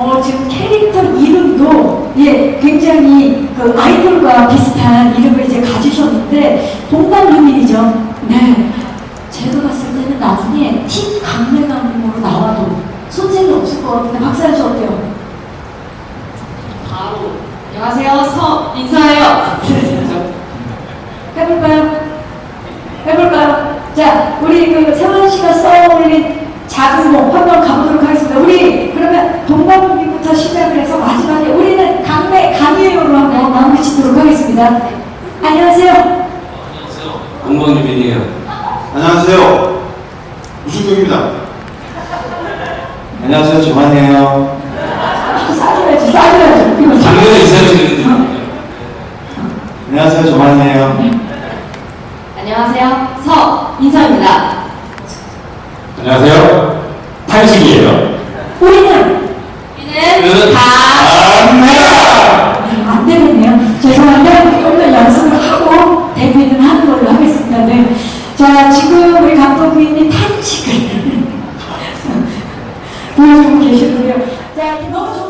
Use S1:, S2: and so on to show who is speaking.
S1: 어, 지금 캐릭터 이름도 예, 굉장히 그 아이돌과 비슷한 이름을 이제 가지셨는데 동방유민이죠. 네. 제가 봤을 때는 나중에 팀 강매감으로 나와도 손색이 없을 것 같은데 박사연 씨 어때요?
S2: 바로 안녕하세요 서 인사해요
S1: 해볼까요? 해볼까요? 자, 우리 그 세원 씨가 써올린 작은 몸 한번 가보도록 하겠습니다. 우리 그러면 동방유민부터 시작을 해서 마지막에 우리는 강매 강의요로 한번 마무리 짓도록 하겠습니다. 네. 안녕하세요.
S3: 안녕하세요. 공방유민이에요.
S4: 안녕하세요. 우준경입니다. 안녕하세요. 조만이에요.
S1: 싸줘야지, 싸줘야지.
S3: 작년에 인사드리는데
S4: 안녕하세요. 조만이에요.
S2: 안녕하세요 서 인사입니다
S3: 안녕하세요. 탄식이에요.
S1: 자, 지금 우리 감독님이 탄식을 보여주고 계시고요. 자, 너무 좋